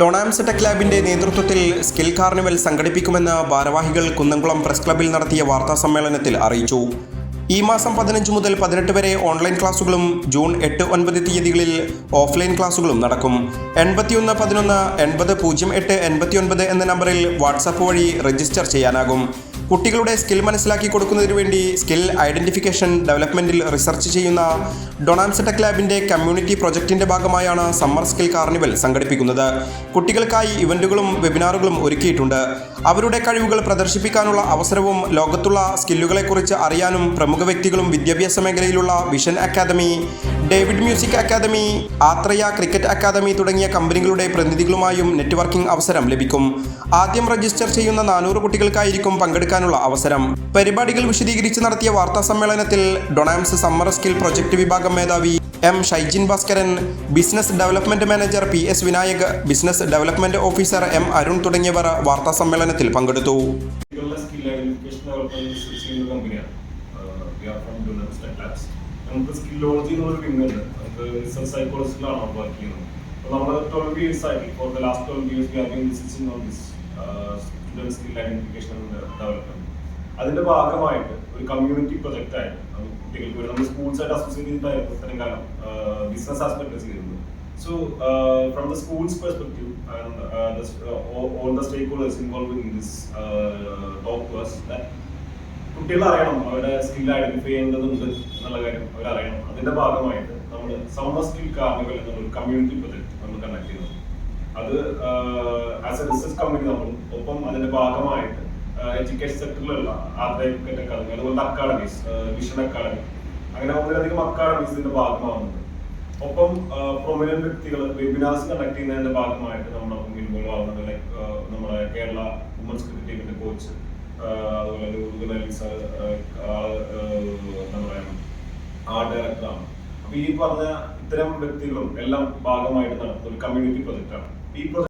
ഡൊണാംസ് tech ലാബിന്റെ നേതൃത്വത്തിൽ skill carnival സംഘടിപ്പിക്കുമെന്ന് ഭാരവാഹികൾ കുന്നംകുളം പ്രസ് ക്ലബിൽ നടത്തിയ വാർത്താ സമ്മേളനത്തിൽ അറിയിച്ചു. ഈ മാസം പതിനഞ്ച് മുതൽ പതിനെട്ട് വരെ ഓൺലൈൻ ക്ലാസുകളും ജൂൺ എട്ട് ഒൻപത് തീയതികളിൽ ഓഫ്ലൈൻ ക്ലാസുകളും നടക്കും. എൺപത്തിയൊന്ന് പതിനൊന്ന് എൺപത് പൂജ്യം എട്ട് എൺപത്തിയൊൻപത് എന്ന നമ്പറിൽ വാട്സാപ്പ് വഴി രജിസ്റ്റർ ചെയ്യാനാകും. കുട്ടികളുടെ സ്കിൽ മനസ്സിലാക്കി കൊടുക്കുന്നതിന് വേണ്ടി സ്കിൽ ഐഡന്റിഫിക്കേഷൻ ഡെവലപ്മെന്റിൽ റിസർച്ച് ചെയ്യുന്ന ഡൊണാൻസ് ടെക് ലാബിന്റെ കമ്മ്യൂണിറ്റി പ്രൊജക്ടിന്റെ ഭാഗമായാണ് സമ്മർ സ്കിൽ കാർണിവൽ സംഘടിപ്പിക്കുന്നത്. കുട്ടികൾക്കായി ഇവന്റുകളും വെബിനാറുകളും ഒരുക്കിയിട്ടുണ്ട്. അവരുടെ കഴിവുകൾ പ്രദർശിപ്പിക്കാനുള്ള അവസരവും ലോകത്തുള്ള സ്കില്ലുകളെക്കുറിച്ച് അറിയാനും പ്രമുഖ വ്യക്തികളും വിദ്യാഭ്യാസ മേഖലയിലുള്ള vision academy David music academy Athreya cricket academy തുടങ്ങിയ കമ്പനികളുടെ പ്രതിനിധികളുമായും നെറ്റ്വർക്കിംഗ് അവസരം ലഭിക്കും. ആദ്യം രജിസ്റ്റർ ചെയ്യുന്ന നാനൂറ് കുട്ടികൾക്കായിരിക്കും പങ്കെടുക്കാനുള്ള അവസരം. പരിപാടികൾ വിശദീകരിച്ച് നടത്തിയ വാർത്താ സമ്മേളനത്തിൽ ഡൊണാംസ് സമ്മർ സ്കിൽ പ്രൊജക്ട് വിഭാഗം മേധാവി M Shaijin Bhaskaran business development manager P S Vinayak business development officer M Arun തുടങ്ങിയവർ വാർത്താ സമ്മേളനത്തിൽ പങ്കെടുത്തു. ഡെവലപ്മെന്റ് കമ്പനിയാണ് നമുക്ക് സ്കില്ലോളജി എന്നുള്ളൊരു വിങ് ഉണ്ട്. നമുക്ക് റിസർച്ച് സൈക്കോളജിയിലാണ് നമ്മൾ വർക്ക് ചെയ്യുന്നത്. അപ്പോൾ നമ്മൾ ട്വൽവ് ഇയേഴ്സ് ആയി for the last twelve years we are been researching on this student skill identification and development അതിന്റെ ഭാഗമായിട്ട് ഒരു കമ്മ്യൂണിറ്റി പ്രൊജക്റ്റ് നമുക്ക് കുട്ടികൾക്ക് വേണ്ടി നമ്മൾ സ്കൂൾസ് ആയിട്ട് അസോസിയേറ്റ് ചെയ്തിട്ടായിരുന്നു ഇത്രയും കാലം ബിസിനസ് ആസ്പെക്ട് ചെയ്തിരുന്നത്. So, from from the school's perspective, and the the, holders involve in this stakeholders കുട്ടികൾ അറിയണം അവരുടെ സ്കിൽ ഐഡന്റിഫൈ ചെയ്യേണ്ടതുണ്ട് എന്നുള്ള കാര്യം അവർ അറിയണം അതിന്റെ ഭാഗമായിട്ട് നമ്മൾ സമ്മർ സ്കിൽ കാർണിവൽ എന്നുള്ള കമ്മ്യൂണിറ്റി പ്രൊജക്ട് നമ്മൾ കണ്ടക്ട് ചെയ്യുന്നു. അത് ആസ് എ റിസർച്ച് കമ്പനി നമ്മൾ ഒപ്പം അതിന്റെ ഭാഗമായിട്ട് എഡ്യൂക്കേഷൻ സെക്ടറിലുള്ള ആർട്ട് അക്കാദമി അതുപോലെ അക്കാഡമീസ് മിഷൻ അക്കാഡമി അങ്ങനെ ഒന്നിലധികം അക്കാഡമീസിന്റെ ഭാഗമാകുന്നുണ്ട് ഒപ്പം പ്രൊമിനന്റ് വ്യക്തികൾ വെബിനാർസ് കണ്ടക്ട് ചെയ്യുന്നതിന്റെ ഭാഗമായിട്ട് നമ്മളൊപ്പം ഇൻവോൾവ് ആവുന്നുണ്ട്. ലൈക്ക് നമ്മുടെ കേരള വുമൻസ് ക്രിക്കറ്റ് ടീമിന്റെ കോച്ച് അതുപോലെ ഉറുദു എന്താ നമ്മുടെ ആർട്ട് ഡയറക്ടറാണ് അപ്പൊ ഈ പറഞ്ഞ ഇത്തരം വ്യക്തികളും എല്ലാം ഭാഗമായിട്ട് നടത്തുന്ന ഒരു കമ്മ്യൂണിറ്റി പ്രൊജക്റ്റാണ് ഈ